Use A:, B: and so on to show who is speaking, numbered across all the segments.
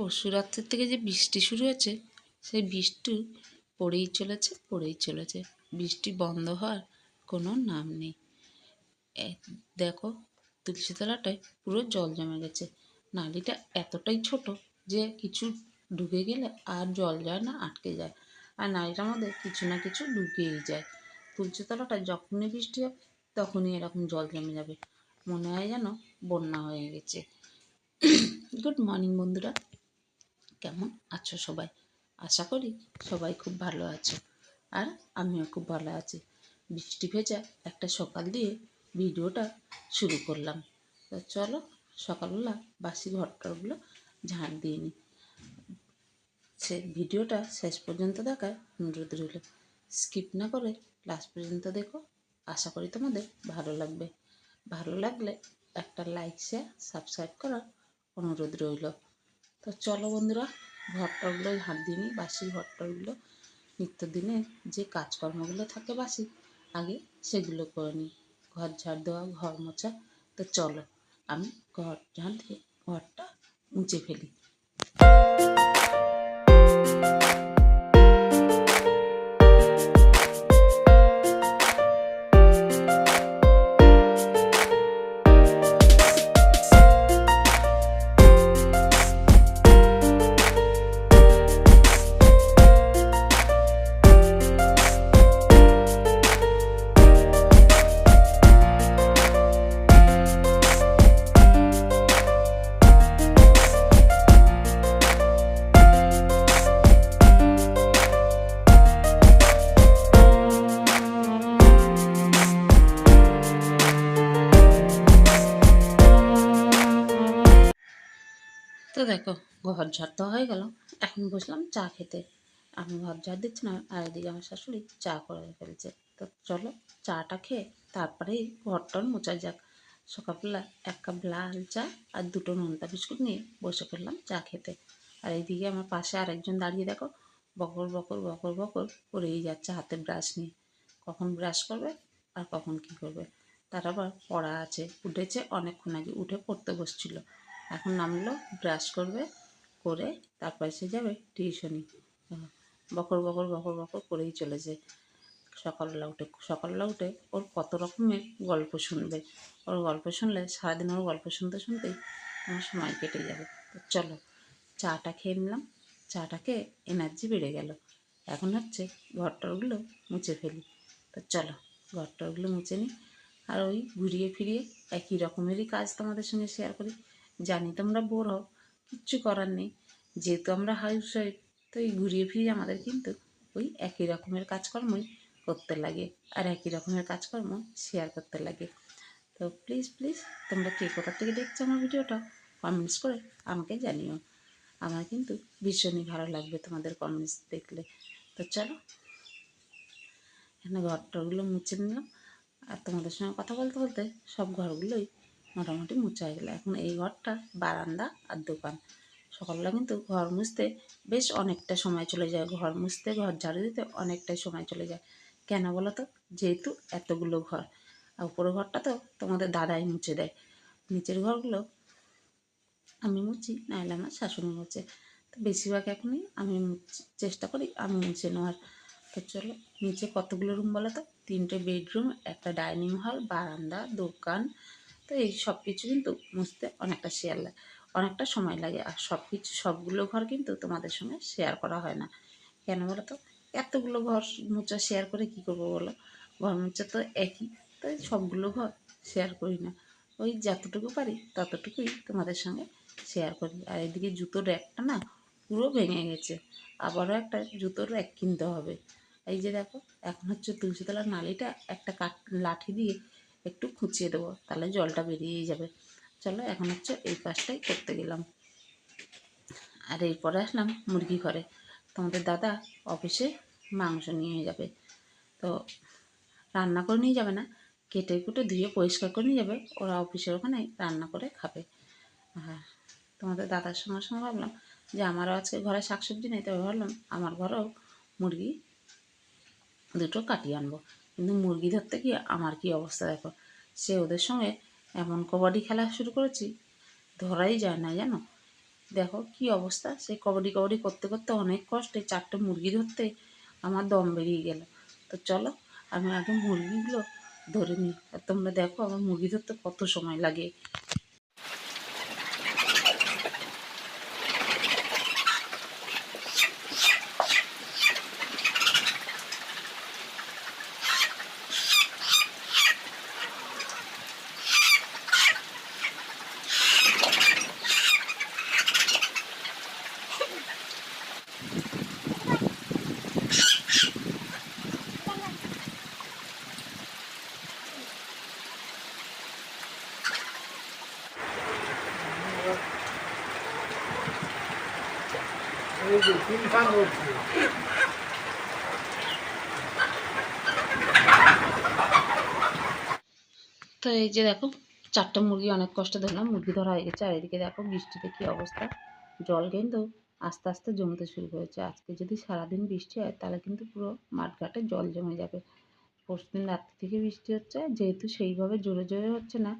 A: পরশু রাত্রের থেকে যে বৃষ্টি শুরু হয়েছে, সেই বৃষ্টি পড়েই চলেছে পড়েই চলেছে। বৃষ্টি বন্ধ হওয়ার কোনো নাম নেই। দেখো, তুলসীতলাটায় পুরো জল জমে গেছে। নালিটা এতটাই ছোট যে কিছু ঢুকে গেলে আর জল যায় না, আটকে যায়। আর নালিটার মধ্যে কিছু না কিছু ঢুকেই যায়। তুলসীতলাটা যখনই বৃষ্টি হবে তখনই এরকম জল জমে যাবে। মনে হয় যেন বন্যা হয়ে গেছে। গুড মর্নিং বন্ধুরা। কেমন আছো সবাই? আশা করি সবাই খুব ভালো আছো। আর আমিও খুব ভালো আছি। বৃষ্টি ভেজা একটা সকাল দিয়ে ভিডিওটা শুরু করলাম। তো চলো সকালবেলা বাসি ঘরটাগুলো ঝাঁট দিয়ে নিই। সে ভিডিওটা শেষ পর্যন্ত দেখার অনুরোধ রইল। স্কিপ না করে লাস্ট পর্যন্ত দেখো। আশা করি তোমাদের ভালো লাগবে। ভালো লাগলে একটা লাইক শেয়ার সাবস্ক্রাইব করার অনুরোধ রইল। তো চলো বন্ধুরা ঘরটাগুলো হাত দিয়ে নিই বাসি ঘরটাগুলো নিত্যদিনে যে কাজকর্মগুলো থাকে বাসি আগে সেগুলো করে নিই। ঘর ঝাড় দেওয়া, ঘর মোছা, তো চলো আমি ঘর ঝাড় দিয়ে ঘরটা মুছে ফেলি। দেখো, ঘর ঝাড় তো হয়ে গেল। এখন বসলাম চা খেতে। আমি ঘর ঝাড় দিচ্ছি না, আর এদিকে আমার শাশুড়ি চা করে ফেলছে। তো চলো চাটা খেয়ে তারপরেই ঘরটার মোচা যাক। সকালবেলা এক কাপ লাল চা আর দুটো নোনতা বিস্কুট নিয়ে বসে পড়লাম চা খেতে। আর এইদিকে আমার পাশে আরেকজন দাঁড়িয়ে দেখো, বকর বকর বকর বকর করেই যাচ্ছে হাতে ব্রাশ নিয়ে। কখন ব্রাশ করবে আর কখন কি করবে? তার আবার পড়া আছে, উঠেছে, অনেকক্ষণ আগে উঠে পড়তে বসছিল। এখন নামলো ব্রাশ করবে, করে তারপরে সে যাবে টিউশনি বকর বকর বকর বকর করেই চলেছে। সকালবেলা উঠে সকালবেলা উঠে ওর কত রকমের গল্প শুনবে। ওর গল্প শুনলে সারাদিন ওর গল্প শুনতে শুনতেই আমার সময় কেটে যাবে। তো চলো, চাটা খেয়ে নিলাম। চাটা খেয়ে এনার্জি বেড়ে গেল। এখন হচ্ছে ঘরটরগুলো মুছে ফেলি। তো চলো ঘরটরগুলো মুছে নিই। আর ওই ঘুরিয়ে ফিরিয়ে একই রকমেরই কাজ তোমাদের সঙ্গে শেয়ার করি। জানি তোমরা বোর হও, কিচ্ছু করার নেই। যেহেতু আমরা হাউস ওয়াইফ তো এই ঘুরিয়ে ফিরিয়ে আমাদের কিন্তু ওই একই রকমের কাজকর্মই করতে লাগে আর একই রকমের কাজকর্ম শেয়ার করতে লাগে। তো প্লিজ প্লিজ তোমরা কে কোথা থেকে দেখছ আমার ভিডিওটা কমেন্টস করে আমাকে জানিও। আমার কিন্তু ভীষণই ভালো লাগবে তোমাদের কমেন্টস দেখলে। তো চলো, এখানে ঘরটাগুলো মুছে নিলাম। আর তোমাদের সঙ্গে কথা বলতে বলতে সব ঘরগুলোই মোটামুটি মুছা হয়ে গেলো। এখন এই ঘরটা, বারান্দা আর দোকান। সকালবেলা কিন্তু ঘর মুছতে বেশ অনেকটা সময় চলে যায়। ঘর মুছতে, ঘর ঝাড়ু দিতে অনেকটাই সময় চলে যায়। কেন বলো তো? যেহেতু এতগুলো ঘর। আর উপরের ঘরটা তো তোমাদের দাদাই মুছে দেয়। নিচের ঘরগুলো আমি মুছি, নাহলে আমার শাশুড়ি মুছে। তো বেশিরভাগ এখনই আমি চেষ্টা করি আমি মুছে নেওয়ার। তো চলো, নিচে কতগুলো রুম বলো তো? তিনটে বেডরুম একটা ডাইনিং হল বারান্দা, দোকান তো এই সব কিছু কিন্তু মুছতে অনেকটা শেয়ার লাগে অনেকটা সময় লাগে। আর সব কিছু সবগুলো ঘর কিন্তু তোমাদের সঙ্গে শেয়ার করা হয় না। কেন বলো তো এতগুলো ঘর মোচা শেয়ার করে কি করব বলো? ঘর মোচা তো একই, তাই সবগুলো ঘর শেয়ার করি না। ওই যতটুকু পারি ততটুকুই তোমাদের সঙ্গে শেয়ার করি। আর এদিকে জুতোর র্যাকটা না পুরো ভেঙে গেছে। আবারও একটা জুতোর র্যাক কিনতে হবে। এই যে দেখো, এখন হচ্ছে তুলসীতলার নালিটা একটা কাঠ, লাঠি দিয়ে একটু খুঁচিয়ে দেবো, তাহলে জলটা বেরিয়েই যাবে। চলো এখন হচ্ছে এই কাজটাই করতে গেলাম। আর এরপরে আসলাম মুরগি ঘরে। তোমাদের দাদা অফিসে মাংস নিয়ে যাবে। তো রান্না করে নিয়ে যাবে না, কেটে কুটে ধুয়ে পরিষ্কার করে নিয়ে যাবে। ওরা অফিসের ওখানে রান্না করে খাবে। আর তোমাদের দাদার সঙ্গে সঙ্গে ভাবলাম যে আমারও আজকে ঘরে শাকসবজি নেই, তবে ভাবলাম আমার ঘরেও মুরগি দুটো কাটিয়ে আনব। কিন্তু মুরগি ধরতে গিয়ে আমার কি অবস্থা দেখো। সে ওদের সঙ্গে এমন কবাডি খেলা শুরু করেছি, ধরাই যায় না জানো? দেখো কি অবস্থা, সে কবাডি কবাডি করতে করতে অনেক কষ্টে চারটে মুরগি ধরতে আমার দম বেরিয়ে গেল। তো চলো, আমি আগে মুরগিগুলো ধরে নিই। আর তোমরা দেখো আমার মুরগি ধরতে কত সময় লাগে
B: এই যে তিন খান হচ্ছে
A: তো এই যে দেখো, চারটা মুরগি অনেক কষ্ট ধরলাম, মুরগি ধরা হয়ে গেছে, আর এদিকে দেখো বৃষ্টিতে কি অবস্থা। জল কিন্তু আস্তে আস্তে জমতে শুরু করেছে। আজকে যদি সারাদিন বৃষ্টি হয়, তাহলে কিন্তু পুরো মাঠঘাটে জল জমে যাবে। পরশুদিন রাত্রি থেকে বৃষ্টি হচ্ছে, যেহেতু সেইভাবে জোরে জোরে হচ্ছে না,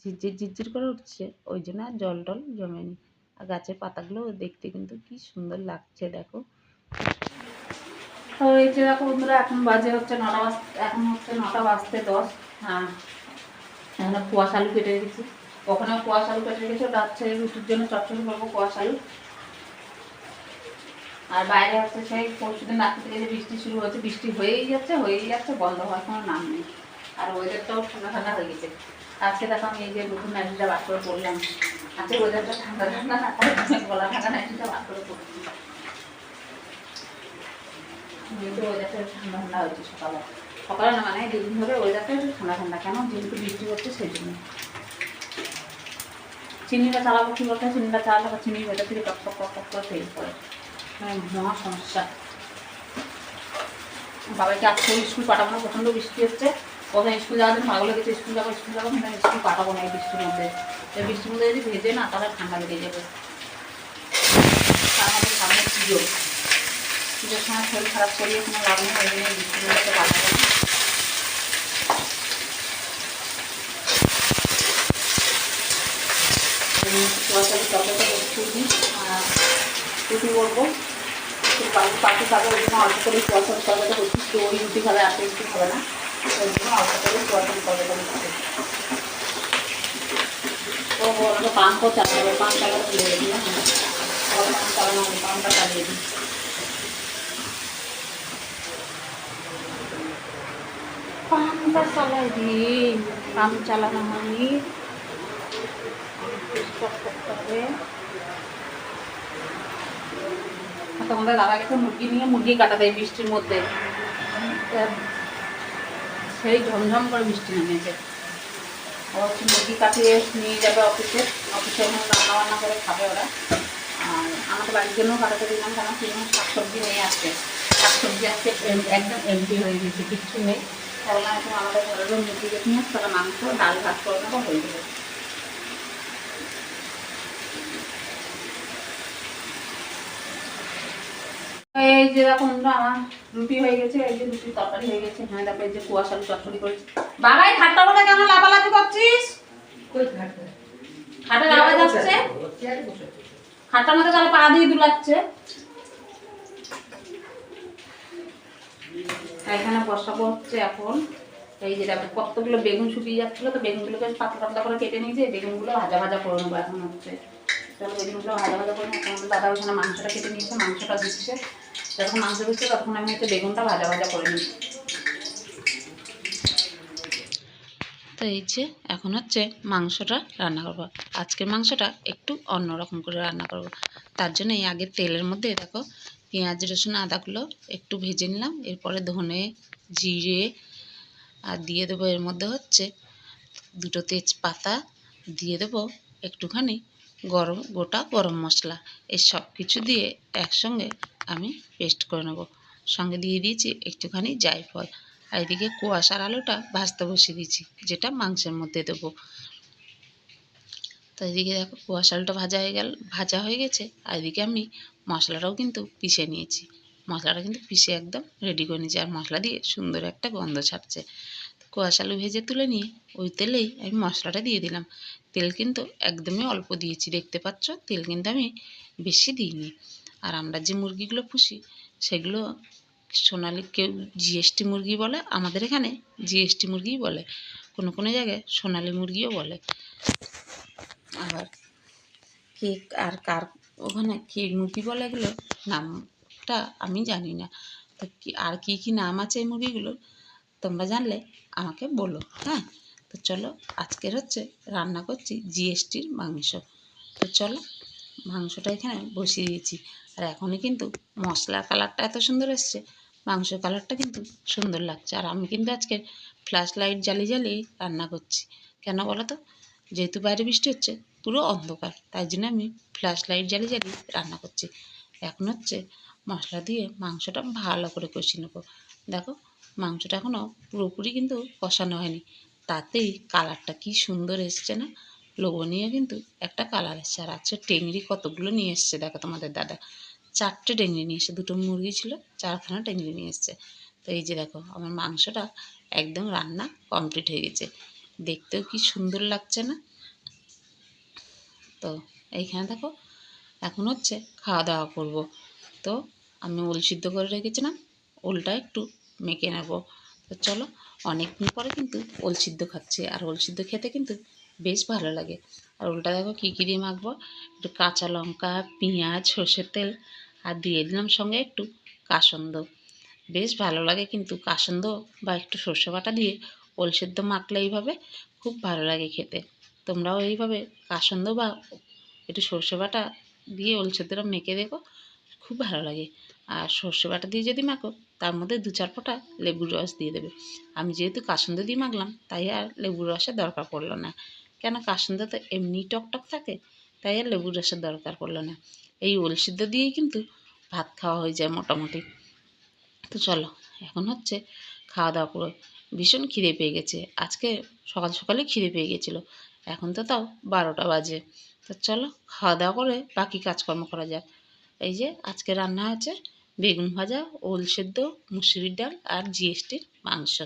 A: ঝিরঝির ঝিরঝির করে উঠছে, ওই জন্য আর জল টল জমেনি। আর গাছের পাতাগুলো দেখতে কিন্তু কি সুন্দর লাগছে, দেখো। তো এই যে দেখো বন্ধুরা, এখন বাজে হচ্ছে নটা বাজ, এখন হচ্ছে নটা বাজতে দশ। হ্যাঁ। এখানে কুয়াশ আলু কেটে রেখেছি। ওখানে কুয়াশ আলু কেটে রেখেছি, ওটা হচ্ছে রুটির জন্য চটচড়ি করব কুয়াশ আলু। আর বাইরে হচ্ছে সেই পরশুদিন রাত্রি থেকে যে বৃষ্টি শুরু হয়েছে বৃষ্টি হয়েই যাচ্ছে হয়েই যাচ্ছে, বন্ধ হওয়ার কোনো নাম নেই। আর ওয়েদারটাও ঠান্ডা ঠান্ডা হয়ে গেছে। আজকে দেখো আমি এই যে নতুন নাইটিটা বার করে পড়লাম। আজকে ওয়েদারটা ঠান্ডা ঠান্ডা না গলা নাইটিটা বার করে পড়ছি। মানে যেহেতু বৃষ্টি হচ্ছে সেই জন্য চিনিটা চালাবো বলতে, চিনিটা চালালে থেকে টক টক টক করে পড়ে মানে সমস্যা। বাবাকে আজকে স্কুল পাঠাবো না, প্রচণ্ড বৃষ্টি হচ্ছে। প্রথমে স্কুল যাওয়ার জন্য ভালো লেগেছে স্কুল যাব স্কুল যাব আমি স্কুল পাঠাবো না এই বৃষ্টির মধ্যে। এই বৃষ্টির মধ্যে যদি ভেজে না, তাহলে ঠান্ডা লেগে যাবে। তার মধ্যে সামনে পুজো। পুজোর সময় শরীর খারাপ করিয়ে কোনো লাভ নেই ওই জন্য বৃষ্টির মধ্যে পাঠাবো রুটি পাখি খাবে, ওই অল্প করে রুটি খাবে খাবে না। কুয়াশালি তরকারিটা করছি ও বলতো পান তো চালাবে না চালানো হবে চালিয়ে দিই পানটা চালাই দিই পান চালানো হয়নি। করতে হবে তোমাদের দাদা গেছে মুরগি নিয়ে মুরগি কাটা দেয় বৃষ্টির মধ্যে। তা সেই ঝমঝম করে বৃষ্টি নেমেছে। ও হচ্ছে মুরগি কাটিয়ে নিয়ে যাবে অফিসে। অফিসে রান্না বান্না করে খাবে ওরা। আর আমাদের বাড়ির জন্য কাটাতে দিলাম কেন? কিনো শাকসবজি নিয়ে আসছে। শাকসবজি আজকে একদম এমপি হয়ে গেছে, কিচ্ছু নেই। তাহলে এখন আমাদের ঘরের মুরগি যেতে নিয়ে তারা মাংস, ডাল, ভাত করে নেব হয়ে যাবে এই যেরকম আমার রুটি হয়ে গেছে এই যে রুটি তরকারি হয়ে গেছে। হ্যাঁ এই যে কুয়াশা আলু চচ্চড়ি করেছি। বাবাই খাটটা মধ্যে কেন লাফালাফি করছিস? খাটের আওয়াজ আসছে? খাটটার মধ্যে পা দিয়ে দুলাচ্ছে। এখানে বসাবো হচ্ছে এখন। এই যে দেখো কতগুলো বেগুন শুকিয়ে যাচ্ছিল তো বেগুনগুলোকে পাতলা পাতলা করে কেটে নিয়েছে বেগুনগুলো ভাজা ভাজা করে নেব এখন হচ্ছে। বেগুনগুলো ভাজা ভাজা করে দাদা ওখানে মাংসটা কেটে নিয়েছে, মাংসটা দিচ্ছে। যখন মাংস দিচ্ছে তখন আমি হচ্ছে বেগুনটা ভাজা ভাজা করে নিই তো এই যে এখন হচ্ছে মাংসটা রান্না করব। আজকের মাংসটা একটু অন্যরকম করে রান্না করব। তার জন্য এই আগে তেলের মধ্যে দেখো পেঁয়াজ, রসুন, আদাগুলো একটু ভেজে নিলাম। এরপরে ধনে, জিরে আর দিয়ে দেবো এর মধ্যে হচ্ছে দুটো তেজপাতা। দিয়ে দেবো একটুখানি গরম, গোটা গরম মশলা, এই সব কিছু দিয়ে একসঙ্গে আমি পেস্ট করে নেব। সঙ্গে দিয়ে দিয়েছি একটুখানি জায়ফল। আর এদিকে কুয়াশার আলুটা ভাজতে বসিয়ে দিয়েছি, যেটা মাংসের মধ্যে দেবো। তো এদিকে দেখো কুয়াশা আলুটা ভাজা হয়ে গেল, ভাজা হয়ে গেছে। আর এদিকে আমি মশলাটাও কিন্তু পিষে নিয়েছি। মশলাটা কিন্তু পিষে একদম রেডি করে নিয়েছি। আর মশলা দিয়ে সুন্দর একটা গন্ধ ছাড়ছে। কুয়াশা আলু ভেজে তুলে নিয়ে ওই তেলেই আমি মশলাটা দিয়ে দিলাম। তেল কিন্তু একদমই অল্প দিয়েছি, দেখতে পাচ্ছ? তেল কিন্তু আমি বেশি দিইনি। আর আমরা যে মুরগিগুলো পুষি, সেগুলো সোনালি কেউ জিএসটি মুরগি বলে, আমাদের এখানে জিএসটি মুরগিই বলে। কোনো কোনো জায়গায় সোনালি মুরগিও বলে। আবার কে আর কার ওখানে কী মুরগি বলে এগুলো, নামটা আমি জানি না। তো আর কী কী নাম আছে এই মুরগিগুলোর? তোমরা জানলে আমাকে বলো হ্যাঁ? তো চলো, আজকের হচ্ছে রান্না করছি জিএসটির মাংস। তো চলো, মাংসটা এখানে বসিয়ে দিয়েছি। আর এখনই কিন্তু মশলার কালারটা এত সুন্দর এসছে, মাংস কালারটা কিন্তু সুন্দর লাগছে। আর আমি কিন্তু আজকে ফ্ল্যাশ লাইট জ্বালিয়ে জ্বালিয়ে রান্না করছি। কেন বলো তো? যেহেতু বাইরে বৃষ্টি হচ্ছে, পুরো অন্ধকার, তাই জন্য আমি ফ্ল্যাশ লাইট জ্বালিয়ে জ্বালিয়ে রান্না করছি। এখন হচ্ছে মশলা দিয়ে মাংসটা ভালো করে কষিয়ে নেব। দেখো মাংসটা এখনও পুরোপুরি কিন্তু কষানো হয়নি। তাতেই কালারটা কি সুন্দর এসছে না? লোভনীয় কিন্তু একটা কালার এসছে। আর আজকে টেংরি কতগুলো নিয়ে এসছে দেখো তোমাদের দাদা। চারটে টেংরি নিয়ে এসছে। দুটো মুরগি ছিল, চারখানা টেংরি নিয়ে এসছে। তো এই যে দেখো, আমার মাংসটা একদম রান্না কমপ্লিট হয়ে গেছে। দেখতেও কি সুন্দর লাগছে না? তো এইখানে দেখো, এখন হচ্ছে খাওয়া দাওয়া করব। তো আমি ওল সিদ্ধ করে রেখেছিলাম। ওলটা একটু মেখে নেব। তো চলো অনেক দিন পরে কিন্তু ওল সিদ্ধ খাচ্ছি। আর ওল সিদ্ধ খেতে কিন্তু বেশ ভালো লাগে। আর ওলটা দেখো কী কী দিয়ে মাখবো? একটু কাঁচা লঙ্কা, পেঁয়াজ, সর্ষের তেল আর দিয়ে দিলাম সঙ্গে একটু কাসন্দ। বেশ ভালো লাগে কিন্তু কাসন্দ বা একটু সর্ষে বাটা দিয়ে ওল সিদ্ধ মাখলে এইভাবে খুব ভালো লাগে খেতে। তোমরাও এইভাবে কাসন্দ বা একটু সর্ষে বাটা দিয়ে ওল সিদ্ধটা মেখে দেখো, খুব ভালো লাগে। আর সর্ষে বাটা দিয়ে যদি মাখো তার মধ্যে দু চার ফোঁটা লেবুর রস দিয়ে দেবে। আমি যেহেতু কাসন্দ দিয়ে মাখলাম, তাই আর লেবুর রসের দরকার পড়ল না। কেন কাসন্দ তো এমনি টক টক থাকে, তাই আর লেবুর রসের দরকার পড়ল না। এই ওল সিদ্ধ দিয়েই কিন্তু ভাত খাওয়া হয়ে যায় মোটামুটি। তো চলো, এখন হচ্ছে খাওয়া দাওয়া করে ভীষণ খিদে পেয়ে গেছে। আজকে সকাল সকালে খিদে পেয়ে গেছিল। এখন তো তাও বারোটা বাজে। তো চলো, খাওয়া দাওয়া করে বাকি কাজকর্ম করা যাক। এই যে, আজকে রান্না আছে বেগুন ভাজা, ওল সেদ্ধ, মুসুরির ডাল আর জিএসটির মাংস।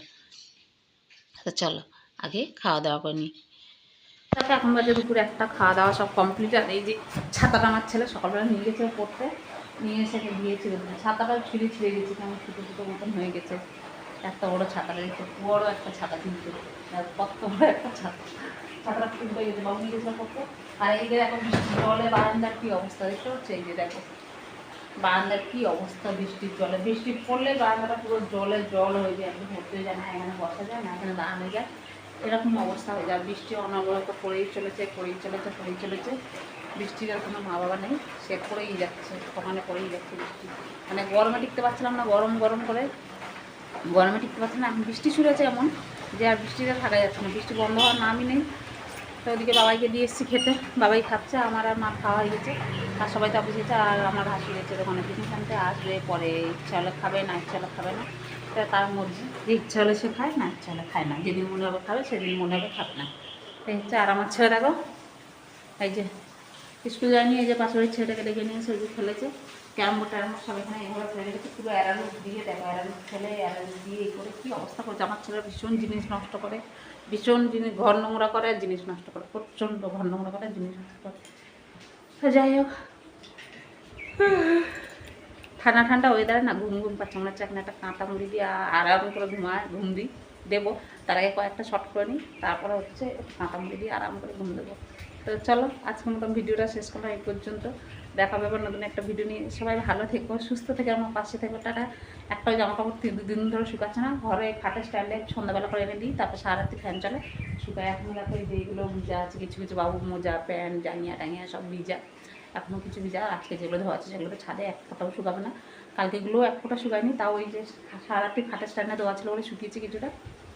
A: আচ্ছা চলো, আগে খাওয়া দাওয়া করে নিই। তারপর এখন বাজে দুপুর একটা খাওয়া দাওয়া সব কমপ্লিট আর এই যে ছাতাটা আমার ছেলে সকালবেলা নিয়ে গেছে পড়তে, নিয়ে এসে দিয়েছিল। ছাতাটা ছিঁড়ে ছিঁড়ে গেছে, কেমন ছোটো ছোটো মতন হয়ে গেছে। একটা বড় ছাতা রেখেছে বড় একটা ছাতা কিন্তু। কত বড় একটা ছাতা। ছাতাটা খুব হয়ে গেছে, বাবু নিয়ে গেছিল পড়তে। আর এই যে এখন বৃষ্টির জলে বারান্দার কী অবস্থা, দেখতে হচ্ছে এই যে দেখো বারান্দার কী অবস্থা বৃষ্টির জলে? বৃষ্টি পড়লে বারান্দাটা পুরো জলে জল হয়ে যায় একদম ভর্তি হয়ে যায় না, এখানে বসা যায় না, এখানে দাঁড়ানো যায়। এরকম অবস্থা হয়ে যায়। বৃষ্টি অনবরত পড়েই চলেছে পড়েই চলেছে পড়েই চলেছে। বৃষ্টির আর কোনো মা বাবা নেই, সে পড়েই যাচ্ছে, ওখানে পড়েই যাচ্ছে বৃষ্টি। মানে গরমে টিকতে পারছিলাম না, গরম গরম করে। গরমে টিকতে পারছিলাম না বৃষ্টি শুরু হয়েছে এমন যে আর বৃষ্টিতে থাকা যাচ্ছে না। বৃষ্টি বন্ধ হওয়ার নামই নেই। তো ওদিকে বাবাইকে দিয়ে এসেছি খেতে। বাবাই খাচ্ছে, আমার আর মা খাওয়া হয়ে গেছে। আর সবাই তো অফিস বুঝেছে আর আমার হাসি গেছে দোকানে টিফিন খানতে আসবে, পরে ইচ্ছা হলে খাবে, না ইচ্ছা হলে খাবে না। এটা তার মর্জি। যে ইচ্ছা হলে সে খায়, না ইচ্ছা হলে খায় না। যেদিন মনে হবে খাবে, সেদিন মনে হবে খাবে না। এই হচ্ছে, আর আমার ছেলে দেখো, এই যে, স্কুল যায়নি, এই যে পাশের ছেলেটাকে ডেকে নিয়ে যে খেলেছে। ক্যারাম বোর্ড সব এখানে এভাবে ফেলে রেখেছে, পুরো অ্যারারুট দিয়ে দেখো অ্যারারুট ফেলে অ্যারারুট দিয়ে এই করে কী অবস্থা করছে? আমার ছেলে ভীষণ জিনিস নষ্ট করে, ভীষণ জিনিস, ঘর নোংরা করে, জিনিস নষ্ট করে, প্রচণ্ড ঘর নোংরা করে, জিনিস নষ্ট করে। যাই হোক। ঠান্ডা ঠান্ডা ওয়েদারে না ঘুম ঘুম পাচ্ছে, মনে হচ্ছে একটা কাঁটা মুড়ি দিয়ে আরাম করে ঘুমায়, ঘুম দিই, দেবো। তার আগে কয়েকটা শর্ট করে নিই, তারপরে হচ্ছে কাঁটা মুড়ি দিয়ে আরাম করে ঘুম দেবো। তো চলো, আজকের মতন ভিডিওটা শেষ করলাম এই পর্যন্ত। দেখা পাবে নতুন একটা ভিডিও নিয়ে। সবাই ভালো থেকো, সুস্থ থেকে আমার পাশে থেকো, টাটা। একটা জামা কাপড় তিন দুদিন ধরে শুকাচ্ছে না। ঘরে খাটের স্ট্যান্ডে সন্ধ্যাবেলা করে এনে দিই, তারপর সারারাত্রি ফ্যান চলে। শুকায় এখন দেখো এই যে এইগুলো ভিজা আছে, কিছু কিছু বাবু মোজা, প্যান্ট, জাঙ্গিয়া টাঙিয়া সব ভিজা। এখনও কিছু ভিজা, আজকে যেগুলো ধোয়া আছে সেগুলো তো ছাদে এক ফোঁটাও শুকাবে না। কালকেগুলো এক ফোঁটা শুকায়নি, তাও ওই যে সারারাত্রি খাটের স্ট্যান্ডে দেওয়া ছিল বলে শুকিয়েছে কিছুটা।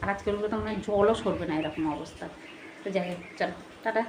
A: আর আজকেরগুলো তো মনে জলও সরবে না এরকম অবস্থা। তো যাই হোক, চলো, টাটা।